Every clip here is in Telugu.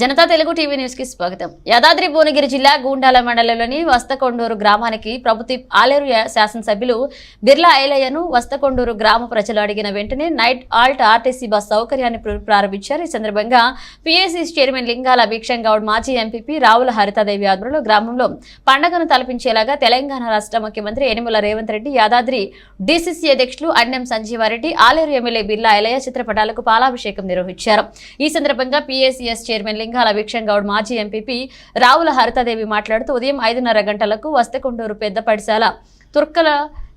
జనతా తెలుగు టీవీ న్యూస్కి స్వాగతం. యాదాద్రి భువనగిరి జిల్లా గూండాల మండలంలోని వస్తకొండూరు గ్రామానికి ప్రభుత్వ ఆలేరు శాసనసభ్యులు బిర్లా ఐలయ్యను వస్తకొండూరు గ్రామ ప్రజలు అడిగిన వెంటనే నైట్ ఆల్ట్ ఆర్టీసీ బస్ సౌకర్యాన్ని ప్రారంభించారు. ఈ సందర్భంగా పిఎస్సి చైర్మన్ లింగాల భీక్షం గౌడ్ మాజీ ఎంపీపీ రావుల హరితాదేవి ఆధ్వర్యంలో గ్రామంలో పండగను తలపించేలాగా తెలంగాణ రాష్ట్ర ముఖ్యమంత్రి యనిమల రేవంత్ రెడ్డి యాదాద్రి డీసీసీ అధ్యక్షులు అన్నం సంజీవారెడ్డి ఆలేరు ఎమ్మెల్యే బిర్లా ఐలయ్య చిత్రపటాలకు పాలాభిషేకం నిర్వహించారు. ఈ సందర్భంగా పీఏసీఎస్ చైర్మన్ లింగాల వీక్షం గౌడ్ మాజీ ఎంపీపీ రావుల హరితాదేవి మాట్లాడుతూ ఉదయం ఐదున్నర గంటలకు వస్తకొండూరు పెద్ద పడిశాల తుర్కల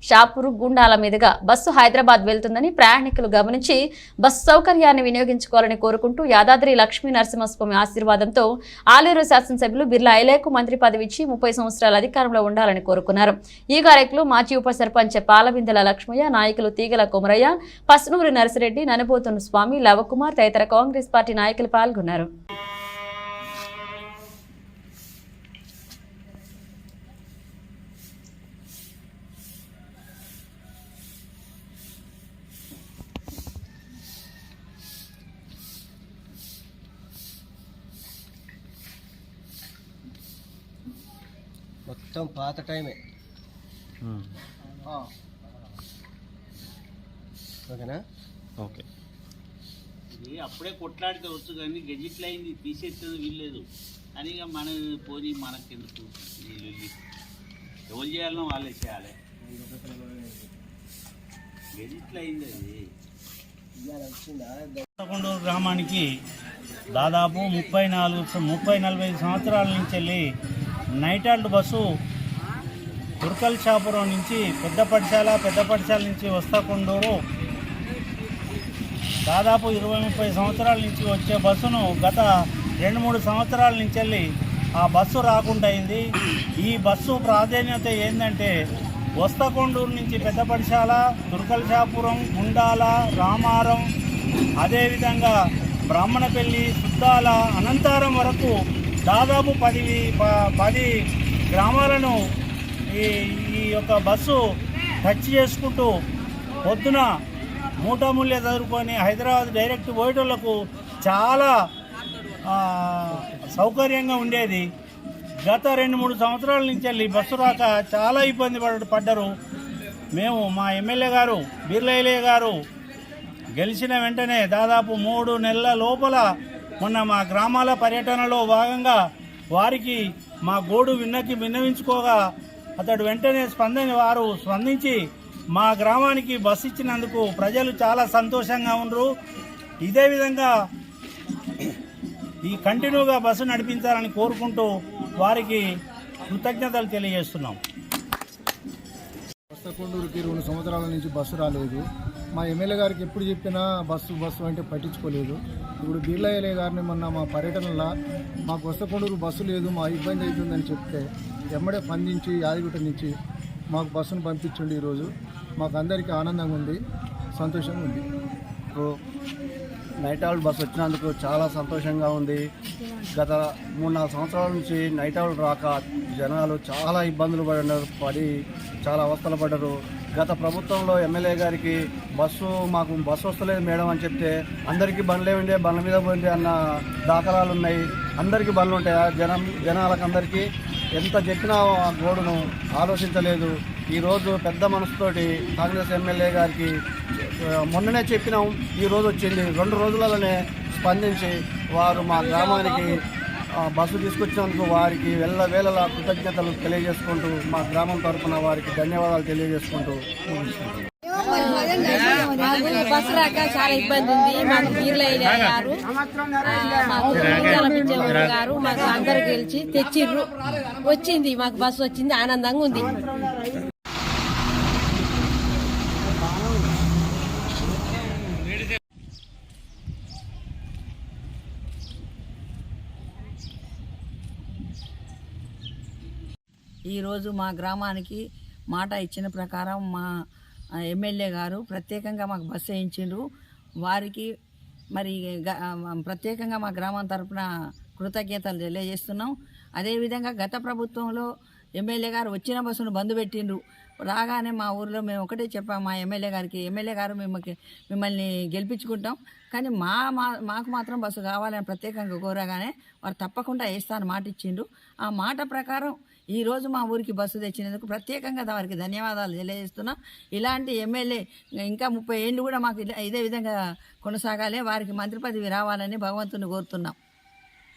షాపూరు గుండాల మీదుగా బస్సు హైదరాబాద్ వెళ్తుందని ప్రయాణికులు గమనించి బస్సు సౌకర్యాన్ని వినియోగించుకోవాలని కోరుకుంటూ యాదాద్రి లక్ష్మీ నరసింహస్వామి ఆశీర్వాదంతో ఆలేరు శాసనసభ్యులు బిర్లా ఐలేకు మంత్రి పదవి ఇచ్చి ముప్పై సంవత్సరాల అధికారంలో ఉండాలని కోరుకున్నారు. ఈ కార్యక్రమంలో మాజీ ఉప సర్పంచ్ పాలబిందెల లక్ష్మయ్య నాయకులు తీగల కొమరయ్య పస్నూరి నరసిరెడ్డి ననపోతున్న స్వామి లవకుమార్ తదితర కాంగ్రెస్ పార్టీ నాయకులు పాల్గొన్నారు. మొత్తం పాత టైమే. ఓకేనా? ఓకే. ఇది అప్పుడే కొట్లాడితే వచ్చు కానీ గెజిట్లు అయింది తీసేస్తుంది వీల్లేదు. అని ఇక మన పోనీ మనకెందుకు ఈ లొల్లి. ఎవరు చేయాలనో వాళ్ళే చేయాలి. గెజిట్లు అయింది అది. కొత్తకొండూరు గ్రామానికి దాదాపు ముప్పై నాలుగు ముప్పై నలభై సంవత్సరాల నుంచి వెళ్ళి night and bus Turkal Shapuram నుంచి పెద్దపడిశాల పెద్దపడిశాల నుంచి వస్తాకొండూరు. దాదాపు ఇరవై ముప్పై సంవత్సరాల నుంచి వచ్చే బస్సును గత రెండు మూడు సంవత్సరాల నుంచి వెళ్ళి ఆ బస్సు రాకుండా అయింది. ఈ బస్సు ప్రాధాన్యత ఏంటంటే వస్తకొండూరు నుంచి పెద్దపడిశాల దుర్కల్షాపురం గుండాల రామారం అదేవిధంగా బ్రాహ్మణపల్లి సుద్దాల అనంతారం వరకు దాదాపు పది ప- పది గ్రామాలను ఈ ఈ యొక్క బస్సు టచ్ చేసుకుంటూ పొద్దున మూటాముల్య చదువుకొని హైదరాబాద్ డైరెక్ట్ పోయేటోళ్ళకు చాలా సౌకర్యంగా ఉండేది. గత రెండు మూడు సంవత్సరాల నుంచి వెళ్ళి బస్సు రాక చాలా ఇబ్బంది పడ పడ్డరు. మేము మా ఎమ్మెల్యే గారు బిర్లయ్య గారు గెలిచిన వెంటనే దాదాపు మూడు నెలల లోపల మొన్న మా గ్రామాల పర్యటనలో భాగంగా వారికి మా గోడు విన్నకి విన్నవించుకోగా అతడు వెంటనే స్పందన వారు స్పందించి మా గ్రామానికి బస్సు ఇచ్చినందుకు ప్రజలు చాలా సంతోషంగా ఉన్నారు ఇదే విధంగా ఈ కంటిన్యూగా బస్సు నడిపించాలని కోరుకుంటూ వారికి కృతజ్ఞతలు తెలియజేస్తున్నాం. కొండూరుకి రెండు సంవత్సరాల నుంచి బస్సు రాలేదు. మా ఎమ్మెల్యే గారికి ఎప్పుడు చెప్పినా బస్సు బస్సు అంటే పట్టించుకోలేదు. ఇప్పుడు బిర్లాయలే గారిని మొన్న మా పర్యటనలో మాకు వస్తకొండూరు బస్సు లేదు మా ఇబ్బంది అవుతుందని చెప్తే ఎమ్మడే స్పందించి యాదగిట నుంచి మాకు బస్సును పంపించండి ఈరోజు. మాకు అందరికీ ఆనందంగా ఉంది సంతోషంగా ఉంది. ఇప్పుడు నైట్ అవుట్ బస్ వచ్చినందుకు చాలా సంతోషంగా ఉంది. గత మూడు నాలుగు సంవత్సరాల నుంచి నైట్ అవుట్ రాక జనాలు చాలా ఇబ్బందులు పడినారు పడి చాలా అవస్థలు పడ్డారు. గత ప్రభుత్వంలో ఎమ్మెల్యే గారికి బస్సు మాకు బస్సు వస్తలేదు మేడం అని చెప్తే అందరికీ బండ్లే ఉండే బండ్ల మీద పోయింది అన్న దాఖలాలు ఉన్నాయి. అందరికీ బండ్లు ఉంటాయా? జనం జనాలకు అందరికీ ఎంత చెప్పినా ఆ గోడును ఆలోచించలేదు. ఈరోజు పెద్ద మనసుతోటి కాంగ్రెస్ ఎమ్మెల్యే గారికి మొన్ననే చెప్పినాం ఈ రోజు వచ్చింది. రెండు రోజులలోనే స్పందించి వారు మా గ్రామానికి బస్సు తీసుకొచ్చినందుకు వారికి వెళ్ళ వేళలా కృతజ్ఞతలు తెలియజేసుకుంటూ మా గ్రామం తరఫున వారికి ధన్యవాదాలు తెలియజేసుకుంటూ మాకు బస్సు రాక చాలా ఇబ్బంది ఉంది. మాకు బీర్లయ్య గారు మాకు లింగాల గారు మాకు అందరు గెలిచి తెచ్చిర్రు. వచ్చింది మాకు బస్సు వచ్చింది ఆనందంగా ఉంది. ఈరోజు మా గ్రామానికి మాట ఇచ్చిన ప్రకారం మా ఎమ్మెల్యే గారు ప్రత్యేకంగా మాకు బస్సు వేయించిండ్రు. వారికి మరి గ- ప్రత్యేకంగా మా గ్రామం తరపున కృతజ్ఞతలు తెలియజేస్తున్నాం. అదేవిధంగా గత ప్రభుత్వంలో ఎమ్మెల్యే గారు వచ్చిన బస్సును బంద్ పెట్టిండ్రు. రాగానే మా ఊర్లో మేము ఒకటే చెప్పాం మా ఎమ్మెల్యే గారికి ఎమ్మెల్యే గారు మిమ్మల్ని మిమ్మల్ని గెలిపించుకుంటాం. కానీ మా మా మాకు మాత్రం బస్సు కావాలని ప్రత్యేకంగా కోరగానే వారు తప్పకుండా వేస్తాను మాట ఇచ్చిండు ఆ మాట ప్రకారం ఈరోజు మా ఊరికి బస్సు తెచ్చినందుకు ప్రత్యేకంగా వారికి ధన్యవాదాలు తెలియజేస్తున్నాం. ఇలాంటి ఎమ్మెల్యే ఇంకా ముప్పై ఏళ్ళు కూడా మాకు ఇలా- ఇదే విధంగా కొనసాగాలి. వారికి మంత్రి పదవి రావాలని భగవంతుని కోరుతున్నాం.